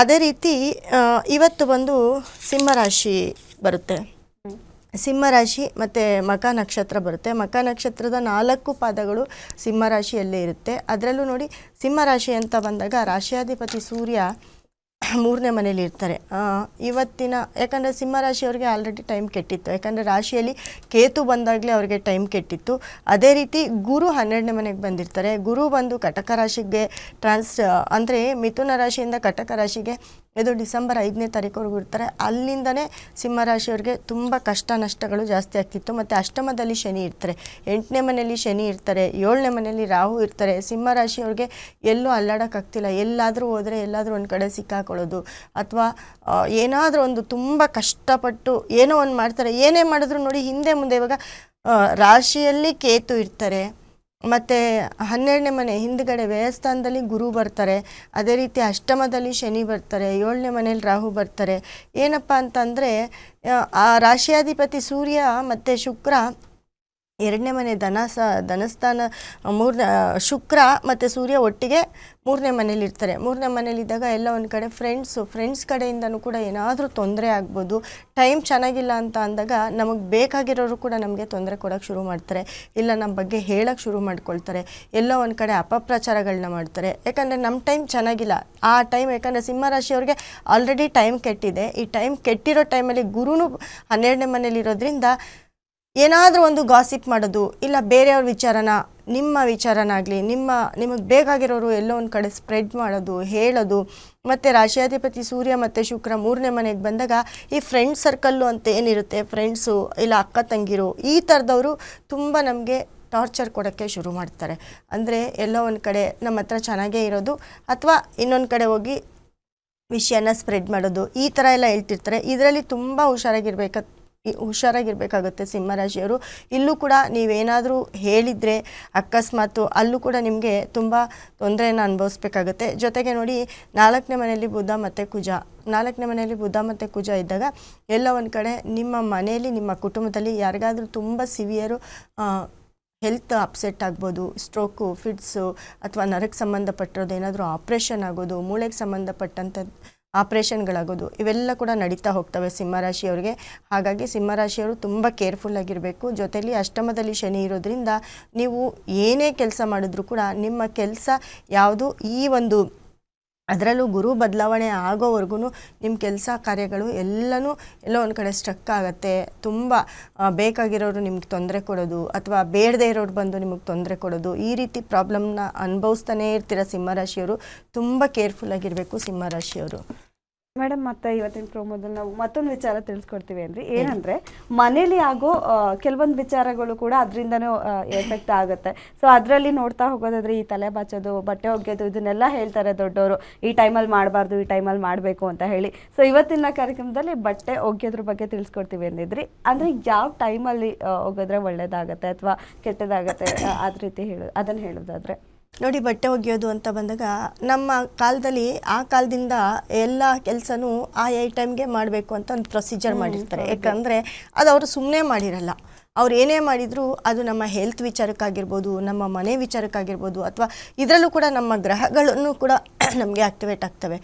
ಅದೇ ರೀತಿ ಇವತ್ತು ಬಂದು ಸಿಂಹರಾಶಿ ಬರುತ್ತೆ. ಸಿಂಹರಾಶಿ ಮತ್ತು ಮಕ ನಕ್ಷತ್ರ ಬರುತ್ತೆ. ಮಕ ನಕ್ಷತ್ರದ ನಾಲ್ಕು ಪಾದಗಳು ಸಿಂಹರಾಶಿಯಲ್ಲೇ ಇರುತ್ತೆ. ಅದರಲ್ಲೂ ನೋಡಿ ಸಿಂಹರಾಶಿ ಅಂತ ಬಂದಾಗ ರಾಶಿಯಾಧಿಪತಿ ಸೂರ್ಯ ಮೂರನೇ ಮನೇಲಿ ಇರ್ತಾರೆ. ಇವತ್ತಿನ, ಯಾಕಂದರೆ ಸಿಂಹರಾಶಿಯವ್ರಿಗೆ ಆಲ್ರೆಡಿ ಟೈಮ್ ಕೆಟ್ಟಿತ್ತು. ಯಾಕಂದರೆ ರಾಶಿಯಲ್ಲಿ ಕೇತು ಬಂದಾಗಲೇ ಅವರಿಗೆ ಟೈಮ್ ಕೆಟ್ಟಿತ್ತು. ಅದೇ ರೀತಿ ಗುರು ಹನ್ನೆರಡನೇ ಮನೆಗೆ ಬಂದಿರ್ತಾರೆ. ಗುರು ಬಂದು ಕಟಕ ರಾಶಿಗೆ ಟ್ರಾನ್ಸ್ ಅಂದರೆ ಮಿಥುನ ರಾಶಿಯಿಂದ ಕಟಕ ರಾಶಿಗೆ ಇದು ಡಿಸೆಂಬರ್ ಐದನೇ ತಾರೀಕುವರೆಗೂ ಇರ್ತಾರೆ. ಅಲ್ಲಿಂದನೇ ಸಿಂಹರಾಶಿಯವ್ರಿಗೆ ತುಂಬ ಕಷ್ಟ ನಷ್ಟಗಳು ಜಾಸ್ತಿ ಆಗ್ತಿತ್ತು. ಮತ್ತು ಅಷ್ಟಮದಲ್ಲಿ ಶನಿ ಇರ್ತಾರೆ. ಎಂಟನೇ ಮನೆಯಲ್ಲಿ ಶನಿ ಇರ್ತಾರೆ, ಏಳನೇ ಮನೆಯಲ್ಲಿ ರಾಹು ಇರ್ತಾರೆ. ಸಿಂಹರಾಶಿಯವ್ರಿಗೆ ಎಲ್ಲೂ ಅಲ್ಲಾಡೋಕ್ಕಾಗ್ತಿಲ್ಲ ಎಲ್ಲಾದರೂ ಹೋದರೆ ಎಲ್ಲಾದರೂ ಒಂದು ಕಡೆ ಸಿಕ್ಕಾಕೊಳ್ಳೋದು. ಅಥವಾ ಏನಾದರೂ ಒಂದು ತುಂಬ ಕಷ್ಟಪಟ್ಟು ಏನೋ ಒಂದು ಮಾಡ್ತಾರೆ. ಏನೇ ಮಾಡಿದ್ರು ನೋಡಿ ಹಿಂದೆ ಮುಂದೆ ಇವಾಗ ರಾಶಿಯಲ್ಲಿ ಕೇತು ಇರ್ತಾರೆ. ಮತ್ತು ಹನ್ನೆರಡನೇ ಮನೆ ಹಿಂದ್ಗಡೆ ವ್ಯಯಸ್ಥಾನದಲ್ಲಿ ಗುರು ಬರ್ತಾರೆ. ಅದೇ ರೀತಿ ಅಷ್ಟಮದಲ್ಲಿ ಶನಿ ಬರ್ತಾರೆ, ಏಳನೇ ಮನೇಲಿ ರಾಹು ಬರ್ತಾರೆ. ಏನಪ್ಪ ಅಂತಂದರೆ, ಆ ರಾಶಿಯಾಧಿಪತಿ ಸೂರ್ಯ ಮತ್ತು ಶುಕ್ರ ಎರಡನೇ ಮನೆ ಧನ ಸ ಧನಸ್ಥಾನ ಮೂರನೇ ಶುಕ್ರ ಮತ್ತು ಸೂರ್ಯ ಒಟ್ಟಿಗೆ ಮೂರನೇ ಮನೇಲಿ ಇರ್ತಾರೆ. ಮೂರನೇ ಮನೇಲಿದ್ದಾಗ ಎಲ್ಲ ಒಂದು ಕಡೆ ಫ್ರೆಂಡ್ಸು ಫ್ರೆಂಡ್ಸ್ ಕಡೆಯಿಂದನೂ ಕೂಡ ಏನಾದರೂ ತೊಂದರೆ ಆಗ್ಬೋದು. ಟೈಮ್ ಚೆನ್ನಾಗಿಲ್ಲ ಅಂತ ಅಂದಾಗ ನಮಗೆ ಬೇಕಾಗಿರೋರು ಕೂಡ ನಮಗೆ ತೊಂದರೆ ಕೊಡೋಕ್ಕೆ ಶುರು ಮಾಡ್ತಾರೆ. ಇಲ್ಲ ನಮ್ಮ ಬಗ್ಗೆ ಹೇಳೋಕ್ಕೆ ಶುರು ಮಾಡ್ಕೊಳ್ತಾರೆ. ಎಲ್ಲೋ ಒಂದು ಕಡೆ ಅಪಪ್ರಚಾರಗಳನ್ನ ಮಾಡ್ತಾರೆ. ಯಾಕಂದರೆ ನಮ್ಮ ಟೈಮ್ ಚೆನ್ನಾಗಿಲ್ಲ. ಆ ಟೈಮ್ ಯಾಕಂದರೆ ಸಿಂಹರಾಶಿಯವ್ರಿಗೆ ಆಲ್ರೆಡಿ ಟೈಮ್ ಕೆಟ್ಟಿದೆ. ಈ ಟೈಮ್ ಕೆಟ್ಟಿರೋ ಟೈಮಲ್ಲಿ ಗುರುನು ಹನ್ನೆರಡನೇ ಮನೇಲಿರೋದ್ರಿಂದ ಏನಾದರೂ ಒಂದು ಗಾಸಿಪ್ ಮಾಡೋದು, ಇಲ್ಲ ಬೇರೆಯವ್ರ ವಿಚಾರನ, ನಿಮ್ಮ ವಿಚಾರನಾಗಲಿ ನಿಮ್ಮ, ನಿಮಗೆ ಬೇಕಾಗಿರೋರು ಎಲ್ಲೋ ಒಂದು ಕಡೆ ಸ್ಪ್ರೆಡ್ ಮಾಡೋದು, ಹೇಳೋದು, ಮತ್ತು ರಾಶಿಯಾಧಿಪತಿ ಸೂರ್ಯ ಮತ್ತು ಶುಕ್ರ ಮೂರನೇ ಮನೆಗೆ ಬಂದಾಗ ಈ ಫ್ರೆಂಡ್ ಸರ್ಕಲ್ಲು ಅಂತ ಏನಿರುತ್ತೆ? ಫ್ರೆಂಡ್ಸು ಇಲ್ಲ ಅಕ್ಕ ತಂಗಿರು, ಈ ಥರದವರು ತುಂಬ ನಮಗೆ ಟಾರ್ಚರ್ ಕೊಡೋಕ್ಕೆ ಶುರು ಮಾಡ್ತಾರೆ. ಅಂದರೆ ಎಲ್ಲೋ ಒಂದು ಕಡೆ ನಮ್ಮ ಹತ್ರ ಚೆನ್ನಾಗೇ ಇರೋದು, ಅಥವಾ ಇನ್ನೊಂದು ಕಡೆ ಹೋಗಿ ವಿಷಯನ ಸ್ಪ್ರೆಡ್ ಮಾಡೋದು, ಈ ಥರ ಎಲ್ಲ ಹೇಳ್ತಿರ್ತಾರೆ. ಇದರಲ್ಲಿ ತುಂಬ ಹುಷಾರಾಗಿರ್ಬೇಕು ಹುಷಾರಾಗಿರ್ಬೇಕಾಗುತ್ತೆ ಸಿಂಹರಾಶಿಯವರು ಇಲ್ಲೂ ಕೂಡ ನೀವೇನಾದರೂ ಹೇಳಿದರೆ ಅಕಸ್ಮಾತು ಅಲ್ಲೂ ಕೂಡ ನಿಮಗೆ ತುಂಬ ತೊಂದರೆಯನ್ನು ಅನುಭವಿಸ್ಬೇಕಾಗುತ್ತೆ. ಜೊತೆಗೆ ನೋಡಿ, ನಾಲ್ಕನೇ ಮನೆಯಲ್ಲಿ ಬುಧ ಮತ್ತು ಕುಜ. ನಾಲ್ಕನೇ ಮನೆಯಲ್ಲಿ ಬುಧ ಮತ್ತು ಕುಜ ಇದ್ದಾಗ ಎಲ್ಲ ಒಂದು ಕಡೆ ನಿಮ್ಮ ಮನೆಯಲ್ಲಿ, ನಿಮ್ಮ ಕುಟುಂಬದಲ್ಲಿ ಯಾರಿಗಾದರೂ ತುಂಬ ಸಿವಿಯರು ಹೆಲ್ತ್ ಅಪ್ಸೆಟ್ ಆಗ್ಬೋದು ಸ್ಟ್ರೋಕು ಫಿಟ್ಸು ಅಥವಾ ನರಕ್ಕೆ ಸಂಬಂಧಪಟ್ಟಿರೋದು ಏನಾದರೂ ಆಪ್ರೇಷನ್ ಆಗೋದು, ಮೂಳೆಗೆ ಸಂಬಂಧಪಟ್ಟಂಥ ಆಪ್ರೇಷನ್ಗಳಾಗೋದು, ಇವೆಲ್ಲ ಕೂಡ ನಡೀತಾ ಹೋಗ್ತವೆ ಸಿಂಹರಾಶಿಯವ್ರಿಗೆ. ಹಾಗಾಗಿ ಸಿಂಹರಾಶಿಯವರು ತುಂಬ ಕೇರ್ಫುಲ್ ಆಗಿರಬೇಕು. ಜೊತೆಯಲ್ಲಿ ಅಷ್ಟಮದಲ್ಲಿ ಶನಿ ಇರೋದ್ರಿಂದ ನೀವು ಏನೇ ಕೆಲಸ ಮಾಡಿದ್ರೂ ಕೂಡ ನಿಮ್ಮ ಕೆಲಸ ಯಾವುದು ಈ ಒಂದು ಅದರಲ್ಲೂ ಗುರು ಬದಲಾವಣೆ ಆಗೋವರೆಗೂ ನಿಮ್ಮ ಕೆಲಸ ಕಾರ್ಯಗಳು ಎಲ್ಲನೂ ಎಲ್ಲೋ ಒಂದು ಕಡೆ ಸ್ಟ್ರಕ್ ಆಗುತ್ತೆ. ತುಂಬ ಬೇಕಾಗಿರೋರು ನಿಮ್ಗೆ ತೊಂದರೆ ಕೊಡೋದು ಅಥವಾ ಬೇಡದೇ ಇರೋರು ಬಂದು ನಿಮಗೆ ತೊಂದರೆ ಕೊಡೋದು ಈ ರೀತಿ ಪ್ರಾಬ್ಲಮ್ನ ಅನುಭವಿಸ್ತಾನೇ ಇರ್ತೀರ ಸಿಂಹರಾಶಿಯವರು ತುಂಬ ಕೇರ್ಫುಲ್ ಆಗಿರಬೇಕು ಸಿಂಹರಾಶಿಯವರು ಮೇಡಮ್ ಮತ್ತೆ ಇವತ್ತಿನ ಪ್ರೋಮೋದಲ್ಲಿ ನಾವು ಮತ್ತೊಂದು ವಿಚಾರ ತಿಳಿಸ್ಕೊಡ್ತೀವಿ ಅಂದ್ರೆ ಏನಂದ್ರೆ ಮನೇಲಿ ಆಗೋ ಕೆಲವೊಂದು ವಿಚಾರಗಳು ಕೂಡ ಅದರಿಂದನೂ ಎಫೆಕ್ಟ್ ಆಗುತ್ತೆ. ಸೊ ಅದರಲ್ಲಿ ನೋಡ್ತಾ ಹೋಗೋದಾದ್ರೆ ಈ ತಲೆ ಬಾಚೋದು ಬಟ್ಟೆ ಒಗೆಯೋದು ಇದನ್ನೆಲ್ಲ ಹೇಳ್ತಾರೆ ದೊಡ್ಡವರು. ಈ ಟೈಮಲ್ಲಿ ಮಾಡಬಾರ್ದು ಈ ಟೈಮಲ್ಲಿ ಮಾಡಬೇಕು ಅಂತ ಹೇಳಿ. ಸೊ ಇವತ್ತಿನ ಕಾರ್ಯಕ್ರಮದಲ್ಲಿ ಬಟ್ಟೆ ಒಗೆಯೋದ್ರ ಬಗ್ಗೆ ತಿಳಿಸ್ಕೊಡ್ತೀವಿ ಅಂದಿದ್ರಿ ಅಂದ್ರೆ ಯಾವ ಟೈಮಲ್ಲಿ ಒಗೆದ್ರೆ ಒಳ್ಳೇದಾಗತ್ತೆ ಅಥವಾ ಕೆಟ್ಟದಾಗತ್ತೆ ಅದ ರೀತಿ ಹೇಳು ಅದನ್ನ ಹೇಳೋದಾದ್ರೆ. ನೋಡಿ ಬಟ್ಟೆ ಒಗೆಯೋದು ಅಂತ ಬಂದಾಗ ನಮ್ಮ ಕಾಲದಲ್ಲಿ ಆ ಕಾಲದಿಂದ ಎಲ್ಲ ಕೆಲಸನೂ ಆ ಐ ಟೈಮ್ಗೆ ಮಾಡಬೇಕು ಅಂತ ಒಂದು ಪ್ರೊಸೀಜರ್ ಮಾಡಿರ್ತಾರೆ. ಯಾಕಂದರೆ ಅದು ಅವರು ಸುಮ್ಮನೆ ಮಾಡಿರಲ್ಲ. ಅವ್ರು ಏನೇ ಮಾಡಿದರೂ ಅದು ನಮ್ಮ ಹೆಲ್ತ್ ವಿಚಾರಕ್ಕಾಗಿರ್ಬೋದು ನಮ್ಮ ಮನೆ ವಿಚಾರಕ್ಕಾಗಿರ್ಬೋದು ಅಥವಾ ಇದರಲ್ಲೂ ಕೂಡ ನಮ್ಮ ಗ್ರಹಗಳನ್ನು ಕೂಡ ನಮಗೆ ಆಕ್ಟಿವೇಟ್ ಆಗ್ತವೆ.